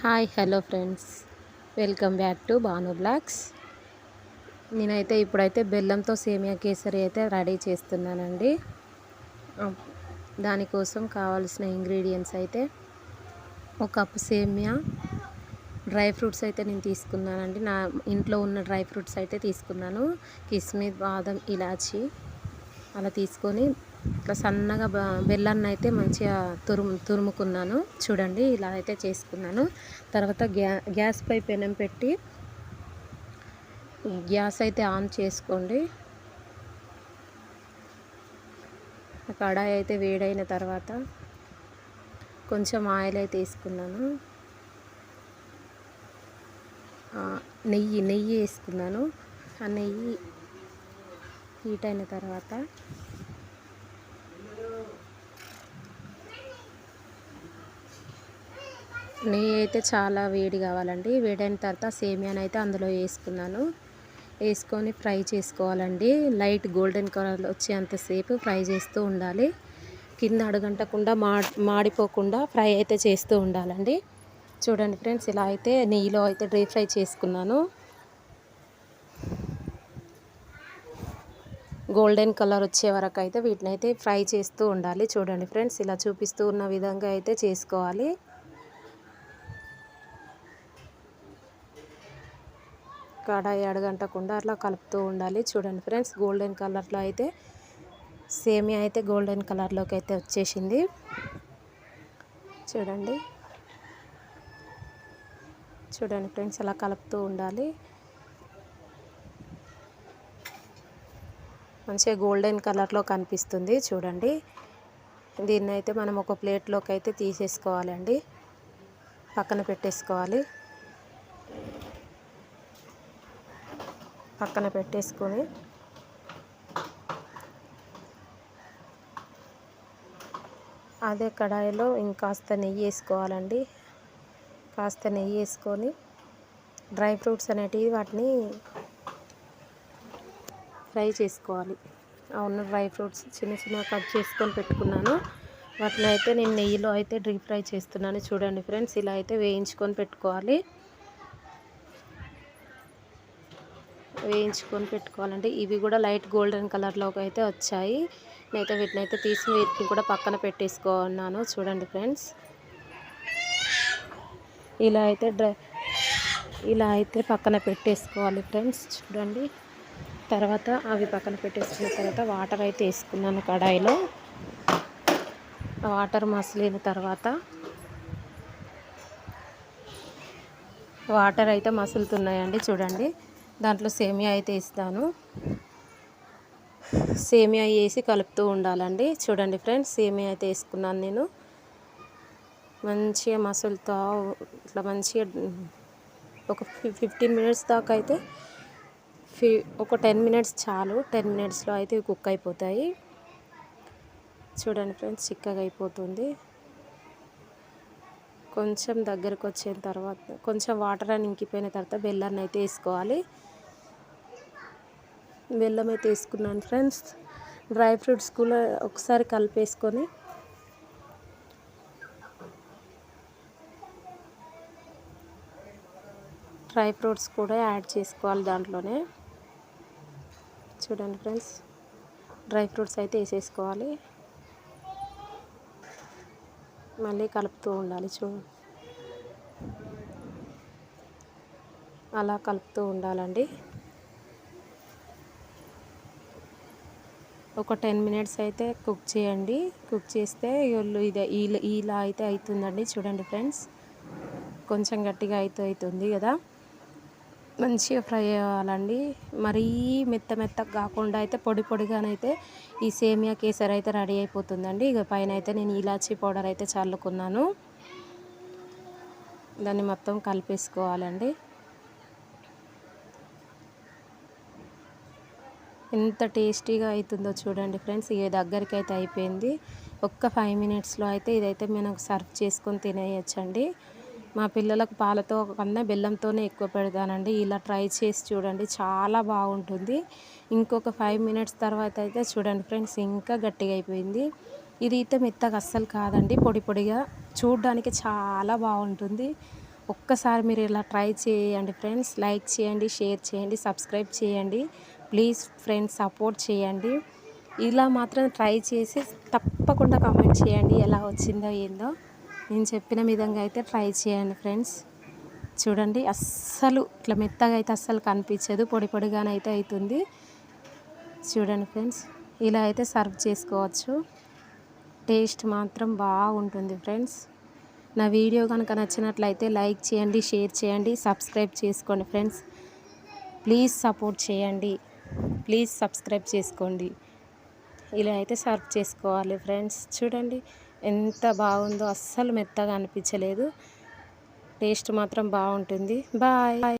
Hi hello friends. Welcome back to Banu vlogs. నేనైతే ఇప్పుడైతే బెల్లంతో సేమియా కేసరి అయితే రెడీ చేస్తున్నానండి. దానికోసం కావాల్సిన ఇంగ్రీడియంట్స్ అయితే ఒక కప్పు సేమియా. డ్రై ఫ్రూట్స్ అయితే నేను తీసుకున్నానండి. నా ఇంట్లో ఉన్న డ్రై ఫ్రూట్స్ అయితే తీసుకున్నాను. కిస్మిస్ బాదం ఇలాచి అలా తీసుకొని ఇట్లా సన్నగా బ- బెల్లాన్ని అయితే మంచిగా తురుము తురుముకున్నాను. చూడండి ఇలా అయితే చేసుకున్నాను. తర్వాత గ్యా గ్యాస్ పై పెనం పెట్టి గ్యాస్ అయితే ఆన్ చేసుకోండి. కడాయి అయితే వేడైన తర్వాత కొంచెం ఆయిల్ అయితే వేసుకున్నాను నెయ్యి నెయ్యి వేసుకున్నాను. ఆ నెయ్యి హీట్ అయిన తర్వాత నెయ్యి అయితే చాలా వేడి కావాలండి. వేడైన తర్వాత సేమియాని అయితే అందులో వేసుకున్నాను. వేసుకొని ఫ్రై చేసుకోవాలండి. లైట్ గోల్డెన్ కలర్ వచ్చేంతసేపు ఫ్రై చేస్తూ ఉండాలి. కింద అడగంటకుండా మా మాడిపోకుండా ఫ్రై అయితే చేస్తూ ఉండాలండి. చూడండి ఫ్రెండ్స్ ఇలా అయితే నెయ్యిలో అయితే డ్రై ఫ్రై చేసుకున్నాను. గోల్డెన్ కలర్ వచ్చే వరకు అయితే వీటిని అయితే ఫ్రై చేస్తూ ఉండాలి. చూడండి ఫ్రెండ్స్ ఇలా చూపిస్తూ ఉన్న విధంగా అయితే చేసుకోవాలి. కడాయి అడగంటకుండా అట్లా కలుపుతూ ఉండాలి. చూడండి ఫ్రెండ్స్ గోల్డెన్ కలర్లో అయితే సేమియా అయితే గోల్డెన్ కలర్లోకి అయితే వచ్చేసింది. చూడండి. చూడండి ఫ్రెండ్స్ అలా కలుపుతూ ఉండాలి. మంచిగా గోల్డెన్ కలర్లో కనిపిస్తుంది. చూడండి. దీన్ని అయితే మనం ఒక ప్లేట్లోకి అయితే తీసేసుకోవాలండి. పక్కన పెట్టేసుకోవాలి. పక్కన పెట్టేసుకొని అదే కడాయిలో ఇంకాస్త నెయ్యి వేసుకోవాలండి. కాస్త నెయ్యి వేసుకొని డ్రై ఫ్రూట్స్ అనేటివి వాటిని ఫ్రై చేసుకోవాలి. అవును ఉన్న డ్రై ఫ్రూట్స్ చిన్న చిన్న కట్ చేసుకొని పెట్టుకున్నాను. వాటిని అయితే నేను నెయ్యిలో అయితే డీప్ ఫ్రై చేస్తున్నాను. చూడండి ఫ్రెండ్స్ ఇలా అయితే వేయించుకొని పెట్టుకోవాలి. వేయించుకొని పెట్టుకోవాలండి. ఇవి కూడా లైట్ గోల్డెన్ కలర్లోకి అయితే వచ్చాయి. నేనైతే వీటిని అయితే తీసి వీటిని కూడా పక్కన పెట్టేసుకున్నాను. చూడండి ఫ్రెండ్స్. ఇలా అయితే డ్రై ఇలా అయితే పక్కన పెట్టేసుకోవాలి ఫ్రెండ్స్. చూడండి. తర్వాత అవి పక్కన పెట్టేసుకున్న తర్వాత వాటర్ అయితే వేసుకున్నాను కడాయిలో. వాటర్ మసిలిన తర్వాత వాటర్ అయితే మసులుతున్నాయండి. చూడండి. దాంట్లో సేమియా అయితే ఇస్తాను. సేమియా వేసి కలుపుతూ ఉండాలండి. చూడండి ఫ్రెండ్స్ సేమియా అయితే వేసుకున్నాను నేను. మంచిగా మసులుతో ఇట్లా మంచిగా ఒక ఫిఫ్టీన్ మినిట్స్ దాకా అయితే ఫి ఒక టెన్ మినిట్స్ చాలు. టెన్ మినిట్స్లో అయితే కుక్ అయిపోతాయి. చూడండి ఫ్రెండ్స్ చిక్కగా అయిపోతుంది. కొంచెం దగ్గరకు వచ్చిన తర్వాత కొంచెం వాటర్ అని ఇంకిపోయిన తర్వాత బెల్లాన్ని అయితే వేసుకోవాలి. బెల్లం అయితే వేసుకున్నాను ఫ్రెండ్స్. డ్రై ఫ్రూట్స్ కూడా ఒకసారి కలిపేసుకొని. డ్రై ఫ్రూట్స్ కూడా యాడ్ చేసుకోవాలి దాంట్లోనే. చూడండి ఫ్రెండ్స్ డ్రై ఫ్రూట్స్ అయితే వేసేసుకోవాలి. మళ్ళీ కలుపుతూ ఉండాలి చూ అలా కలుపుతూ ఉండాలండి. ఒక టెన్ మినిట్స్ అయితే కుక్ చేయండి. కుక్ చేస్తే ఇల్లు ఇది ఇలా ఇలా అయితే అవుతుందండి. చూడండి ఫ్రెండ్స్ కొంచెం గట్టిగా అయితే అవుతుంది కదా. మంచిగా ఫ్రై అవ్వాలండి. మరీ మెత్త మెత్తగా కాకుండా అయితే పొడి పొడిగానైతే ఈ సేమియా కేసర్ అయితే రెడీ అయిపోతుందండి. ఇక పైన అయితే నేను ఇలాచీ పౌడర్ అయితే చల్లుకున్నాను. దాన్ని మొత్తం కలిపేసుకోవాలండి. ఎంత టేస్టీగా అవుతుందో చూడండి ఫ్రెండ్స్. ఇది దగ్గరికి అయితే అయిపోయింది. ఒక్క ఫైవ్ మినిట్స్లో అయితే ఇదైతే మనం సర్వ్ చేసుకొని తినేయచ్చండి. మా పిల్లలకు పాలతో కన్నా బెల్లంతోనే ఎక్కువ పెడతానండి. ఇలా ట్రై చేసి చూడండి చాలా బాగుంటుంది. ఇంకొక ఫైవ్ మినిట్స్ తర్వాత అయితే చూడండి ఫ్రెండ్స్ ఇంకా గట్టిగా అయిపోయింది. ఇది అయితే మెత్తగా అస్సలు కాదండి పొడి పొడిగా. చూడడానికి చాలా బాగుంటుంది. ఒక్కసారి మీరు ఇలా ట్రై చేయండి ఫ్రెండ్స్. లైక్ చేయండి షేర్ చేయండి సబ్స్క్రైబ్ చేయండి. ప్లీజ్ ఫ్రెండ్స్ సపోర్ట్ చేయండి. ఇలా మాత్రం ట్రై చేసి తప్పకుండా కామెంట్ చేయండి ఎలా వచ్చిందో ఏందో. నేను చెప్పిన విధంగా అయితే ట్రై చేయండి ఫ్రెండ్స్. చూడండి అస్సలు ఇట్లా మెత్తగా అయితే అస్సలు కనిపించదు. పొడి పొడిగానైతే అవుతుంది. చూడండి ఫ్రెండ్స్ ఇలా అయితే సర్వ్ చేసుకోవచ్చు. టేస్ట్ మాత్రం బాగుంటుంది ఫ్రెండ్స్. నా వీడియో కనుక నచ్చినట్లయితే లైక్ చేయండి షేర్ చేయండి సబ్స్క్రైబ్ చేసుకోండి ఫ్రెండ్స్. ప్లీజ్ సపోర్ట్ చేయండి. ప్లీజ్ సబ్స్క్రైబ్ చేసుకోండి. ఇలా అయితే సర్వ్ చేసుకోవాలి ఫ్రెండ్స్. చూడండి ఎంత బాగుందో. అస్సలు మెత్తగా అనిపించలేదు. టేస్ట్ మాత్రం బాగుంటుంది. బాయ్.